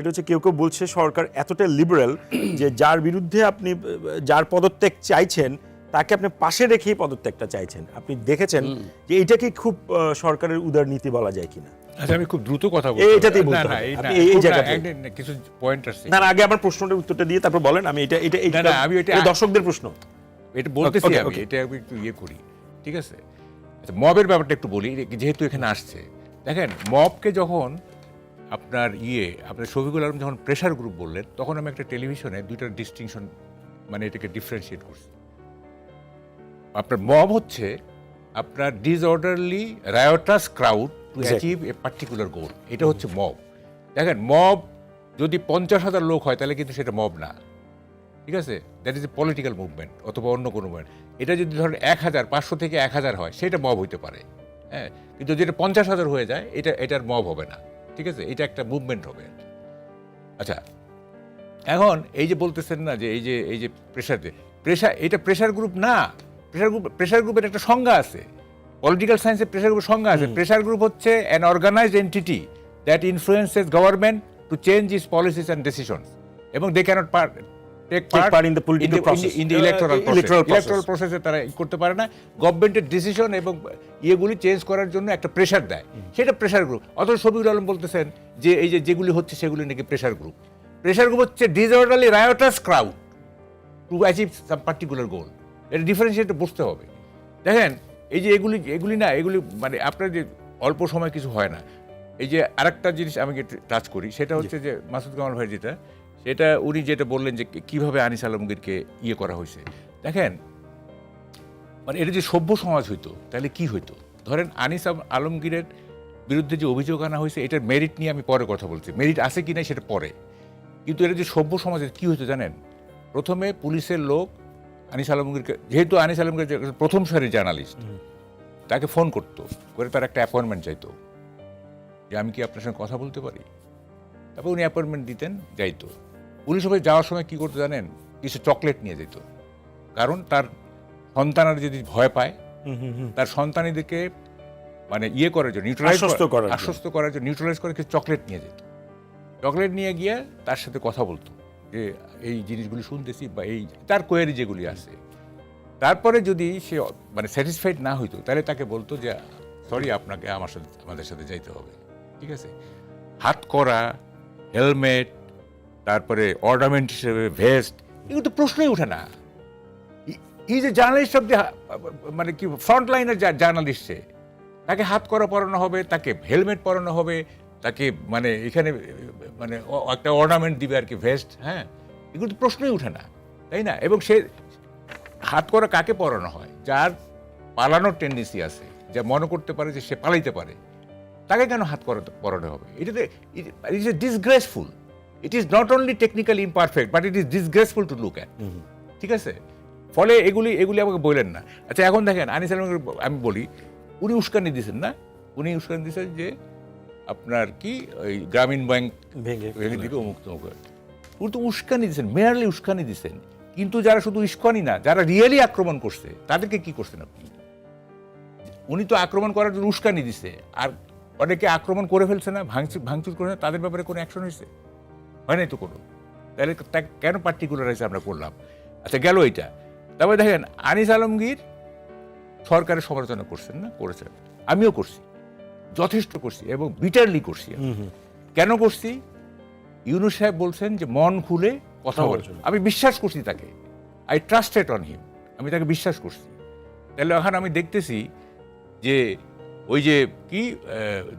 সেটা হচ্ছে কেউ কেউ বলছে সরকার এতটা লিবারেল যে যার বিরুদ্ধে আপনি যার পদত্যাগ চাইছেন তাকে আপনি পাশে রেখেই পদত্যাগটা চাইছেন। আপনি দেখেছেন যে এটা কি খুব সরকারের উদার নীতি বলা যায় কিনা? আচ্ছা আমি খুব দ্রুত কথা এই- এটাতেই বলতে না না এই জায়গাতে। কিছু পয়েন্ট আছে। না আগে আমার প্রশ্নটার উত্তরটা দিয়ে তারপর বলেন। আমি এটা এটা এটা না, আমি এটা দর্শকদের প্রশ্ন। এটা বলতেছি আমি এটা আমি একটু ইয়ে করি। ঠিক আছে? আচ্ছা মবের ব্যাপারটা একটু বলি যেহেতু এখানে আসছে। দেখেন মবকে যখন আপনার ইয়ে আপনার শফিকুল আলম যখন প্রেশার গ্রুপ বললেন তখন আমি একটা টেলিভিশনে দুইটার ডিস্টিংশন মানে এটাকে ডিফারেন্সিয়েট করছি। আপনার মব হচ্ছে আপনার disorderly riotous crowd to achieve a particular goal এটা হচ্ছে মব দেখেন মব যদি পঞ্চাশ হাজার লোক হয় তাহলে কিন্তু সেটা মব না। ঠিক আছে? That is a political movement অথবা অন্য কোনো মুভমেন্ট এটা যদি ধরেন এক হাজার পাঁচশো থেকে এক হাজার হয় সেটা মব হইতে পারে। হ্যাঁ? কিন্তু যেটা পঞ্চাশ হাজার হয়ে যায় এটা এটার মব হবে না। ঠিক আছে? এটা একটা মুভমেন্ট হবে। আচ্ছা এখন এই যে বলতেছেন না যে এই যে এই যে প্রেশার প্রেশার এটা প্রেশার গ্রুপ না। প্রেশার গ্রুপ প্রেশার গ্রুপের একটা সংজ্ঞা আছে। পলিটিক্যাল সায়েন্সে প্রেশার গ্রুপের সংজ্ঞা আছে। প্রেশার গ্রুপ হচ্ছে an organised entity that influences government to change is policies and decisions এবং they can't take Take part in the political in the electoral electoral প্রসেসে তারা করতে পারে না। গভর্নমেন্টের ডিসিশন এবং ইয়েগুলি চেঞ্জ করার জন্য একটা প্রেশার দেয়। সেটা প্রেশার গ্রুপ অথচ শফিউল আলম বলতেছেন যে এই যে যেগুলি হচ্ছে সেগুলি নাকি প্রেশার গ্রুপ প্রেশার গ্রুপ হচ্ছে disorderly riotous crowd to achieve some particular goal এটা ডিফারেন্সিয়েট বুঝতে হবে। দেখেন এই যে এগুলি এগুলি না এগুলি মানে আপনার যে অল্প সময় কিছু হয় না। এই যে আরেকটা জিনিস আমি টাচ করি সেটা হচ্ছে যে মাসুদ কামাল ভাই যেটা সেটা উনি যেটা বললেন যে কীভাবে আনিস আলমগীরকে ইয়ে করা হয়েছে। দেখেন মানে এটা যে সভ্য সমাজ হইতো তাহলে কি হইতো? ধরেন আনিস আলমগীরের বিরুদ্ধে যে অভিযোগ আনা হয়েছে এটার মেরিট নিয়ে আমি পরে কথা বলছি। মেরিট আছে কি না সেটা পরে। কিন্তু এটা যে সভ্য সমাজে কি হইতো জানেন? প্রথমে পুলিশের লোক আনিস আলমগীরকে যেহেতু আনিস আলমগীর প্রথম সারির জার্নালিস্ট তাকে ফোন করতো করে তার একটা অ্যাপয়েন্টমেন্ট চাইতো। যে আমি কি আপনার সঙ্গে কথা বলতে পারি? তারপর উনি অ্যাপয়েন্টমেন্ট দিতেন যাইতো। পুলিশ অফিসে যাওয়ার সময় কি করতো জানেন? কিছু চকলেট নিয়ে যেত। কারণ তার সন্তানের যদি ভয় পায় তার সন্তানীদেরকে মানে ইয়ে করার জন্য নিউট্রালাইজ আশ্বস্ত করার জন্য। আশ্বস্ত করার জন্য নিউট্রালাইজ করে কিছু চকলেট নিয়ে যেত। চকলেট নিয়ে গিয়ে তার সাথে কথা বলতো। যে এই জিনিসগুলি শুনতেছি বা এই তার কোয়ারি যেগুলি আছে। তারপরে যদি সে মানে স্যাটিসফাইড না হইতো তাহলে তাকে বলতো যে সরি আপনাকে আমার সাথে আমাদের সাথে যাইতে হবে। ঠিক আছে? হাত করা হেলমেট তারপরে অর্নামেন্ট হিসেবে ভেস্ট এগুলো তো প্রশ্নই ওঠে না। Is a journalist of the মানে কি ফ্রন্ট লাইনের জার্নালিস্ট সে, তাকে হাত করা পরানো হবে, তাকে হেলমেট পরানো হবে, তাকে মানে এখানে মানে একটা অর্নামেন্ট দিবে আর কি ভেস্ট হ্যাঁ? এগুলো তো প্রশ্নই ওঠে না, তাই না? এবং সে হাত করা কাকে পরানো হয়? যার পালানোর টেন্ডেন্সি আছে, যা মনে করতে পারে যে সে পালাইতে পারে, তাকে কেন হাত করাতে, পরানো হবে? এটাতে it is a disgraceful it is not only technically imperfect but it is disgraceful to look at ঠিক আছে? ফলে এগুলি এগুলি আমাকে বললেন না। আচ্ছা এখন দেখেন আনিস আলমকে আমি বলি উনি উস্কানি দিয়েছেন না? উনি উস্কানি দিয়েছেন যে আপনার কি ওই গ্রামীণ ব্যাংক ভেঙে দিবে অমুক তমুক উনি তো উস্কানি দিয়েছেন মেয়ারলি উস্কানি দিয়েছেন। কিন্তু যারা শুধু উস্কানি না যারা রিয়েলি আক্রমণ করছে তাদেরকে কি করছেন আপনি? উনি তো আক্রমণ করার জন্য উস্কানি দিছে। আর অনেকে আক্রমণ করে ফেলছে না ভাঙচুর ভাঙচুর করে না, তাদের ব্যাপারে কোনো অ্যাকশন হয়েছে? হয় নাই তো কোনো। তাহলে কেন পার্টিকুলারাইজ আমরা করলাম? আচ্ছা গেল এইটা। তারপরে দেখেন আনিস আলমগীর সরকারের সমালোচনা করছেন না? করেছেন। আমিও করছি। যথেষ্ট করছি এবং বিটারলি করছি। কেন করছি? ইউনুস সাহেব বলছেন যে মন খুলে কথা বলে। আমি বিশ্বাস করছি তাকে। আই ট্রাস্টেড অন হিম আমি তাকে বিশ্বাস করছি। তাহলে এখন আমি দেখতেছি যে ওই যে কি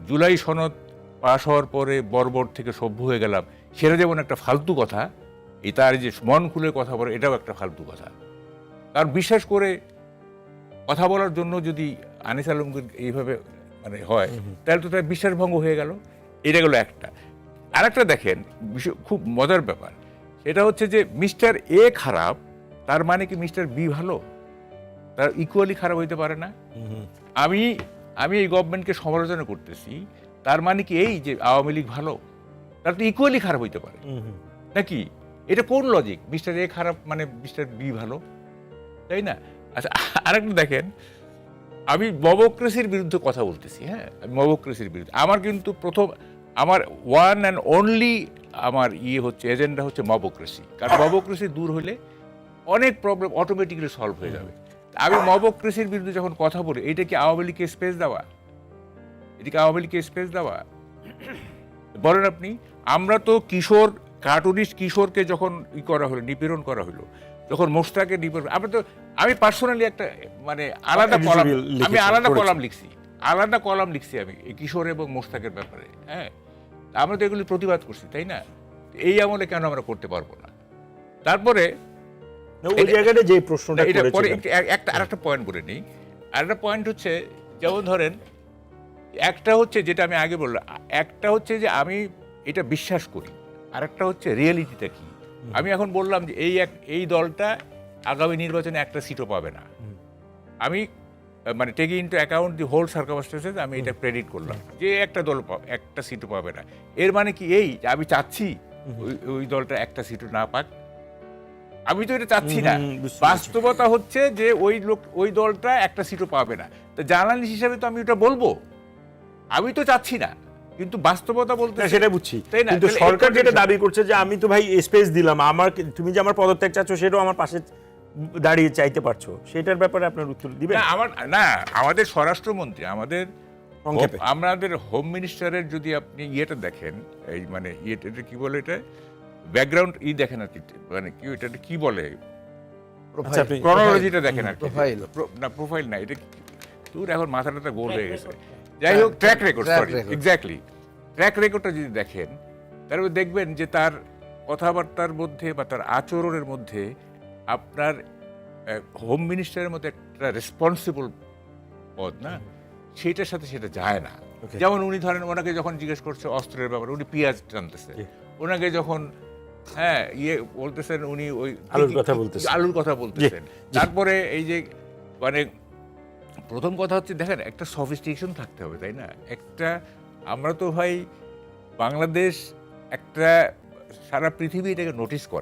জুলাই সনদ পাশ হওয়ার পরে বর্বর থেকে সভ্য হয়ে গেলাম। সেটা যেমন একটা ফালতু কথা এই তার যে মন খুলে কথা বলে এটাও একটা ফালতু কথা। কারণ বিশ্বাস করে কথা বলার জন্য যদি আনিস আলমগীর এইভাবে মানে হয় তাহলে তো তার বিশ্বাসভঙ্গ হয়ে গেল। এটা গেল একটা। আরেকটা দেখেন খুব মজার ব্যাপার। এটা হচ্ছে যে মিস্টার এ খারাপ তার মানে কি মিস্টার বি ভালো? তার ইকুয়ালি খারাপ হইতে পারে না? আমি আমি এই গভর্নমেন্টকে সমালোচনা করতেছি। তার মানে কি এই যে আওয়ামী লীগ ভালো? তার তো ইকুয়ালি খারাপ হইতে পারে। নাকি? এটা কোন লজিক মিস্টার এ খারাপ মানে মিস্টার বি ভালো? তাই না? আচ্ছা আরেকটা দেখেন। আমি মবক্রেসির বিরুদ্ধে কথা বলতেছি হ্যাঁ? আমি মবক্রেসির বিরুদ্ধে। আমার কিন্তু প্রথম আমার ওয়ান অ্যান্ড অনলি আমার ইয়ে হচ্ছে এজেন্ডা হচ্ছে মবোক্রেসি কারণ মবোক্রেসি দূর হলে অনেক প্রবলেম অটোমেটিক্যালি সলভ হয়ে যাবে। আমি মবোক্রেসির বিরুদ্ধে যখন কথা বলি এটা কি আওয়ামী লীগকে স্পেস দেওয়া? এটা কি আওয়ামী লীগকে স্পেস দেওয়া? বলেন আপনি। আমরা তো কিশোর কার্টুনিস্ট কিশোরকে যখন ই করা হলো নিপীড়ন করা হলো যখন মোস্তাকে নিপীড়ন আমরা তো আমি পার্সোনালি একটা মানে আলাদা কলাম আমি আলাদা কলাম লিখছি আলাদা কলাম লিখছি আমি এই কিশোর এবং মোস্তাকের ব্যাপারে হ্যাঁ? আমরা তো এগুলি প্রতিবাদ করছি তাই না? এই আমলে কেন আমরা করতে পারব না? তারপরে ওই জায়গাটা যে প্রশ্নটা এটা পরে একটা আরেকটা পয়েন্ট বলে নিই। আরেকটা পয়েন্ট হচ্ছে যেমন ধরেন একটা হচ্ছে যেটা আমি আগে বললাম একটা হচ্ছে যে আমি এটা বিশ্বাস করি। আরেকটা হচ্ছে রিয়েলিটিটা কি? আমি এখন বললাম যে এই এক এই দলটা আগামী নির্বাচনে একটা সিটও পাবে না। আমি মানে taking into account the whole circumstances আমি এটা প্রেডিক্ট করলাম যে একটা দল একটা সিটও পাবে না। এর মানে কি এই যে আমি চাচ্ছি ওই- দলটা একটা সিটও না পাক? আমি তো এটা চাচ্ছি না। বাস্তবতা হচ্ছে যে ওই লোক ওই দলটা একটা সিটও পাবে না। তো জার্নালিস্ট হিসেবে তো আমি ওটা বলব। আমি তো চাচ্ছি না। কিন্তু বাস্তবতা বলতে সেটা বুঝছি। তাই না? কিন্তু সরকার যেটা দাবি করছে যে আমি তো ভাই স্পেস দিলাম আমার তুমি যে আমার পদত্যাগ চাচ্ছ সেটাও আমার পাশে দাঁড়িয়ে চাইতে পারছ। সেটার ব্যাপারে আপনার উত্তর দিবেন? না আমার না আমাদের স্বরাষ্ট্রমন্ত্রী আমাদের হোম- আমাদের হোম মিনিস্টারের যদি আপনি ইয়েটা দেখেন এই মানে ইয়েটা এটা কি বলে এটা? ব্যাকগ্রাউন্ড ই দেখেন আর কি মানে কি এটা কি বলে? আচ্ছা, ক্রনোলজিটা দেখেন আর কি. না প্রোফাইল না এটা তোর এখন মাথাটা গোল হয়ে গেছে। যাই হোক track record sorry exactly track রেকর্ডটা যদি দেখেন তারপরে দেখবেন যে তার কথাবার্তার মধ্যে বা তার আচরণের মধ্যে আপনার হোম মিনিস্টারের মধ্যে একটা রেসপন্সিবল পদ না সেটার সাথে সেটা যায় না। যেমন উনি ধরেন ওনাকে যখন জিজ্ঞেস করছে অস্ত্রের ব্যাপারে উনি পেঁয়াজ টানতেছে। ওনাকে যখন হ্যাঁ ইয়ে বলতেছেন উনি ওই আলুর কথা বলতেছেন। আলুর কথা বলতেছেন। তারপরে এই যে মানে প্রথম কথা হচ্ছে, দেখেন, একটা সফিস্টিকেশন থাকতে হবে, তাই না? একটা, আমরা তো ভাই বাংলাদেশ একটা সারা পৃথিবী এটাকে নোটিস করে।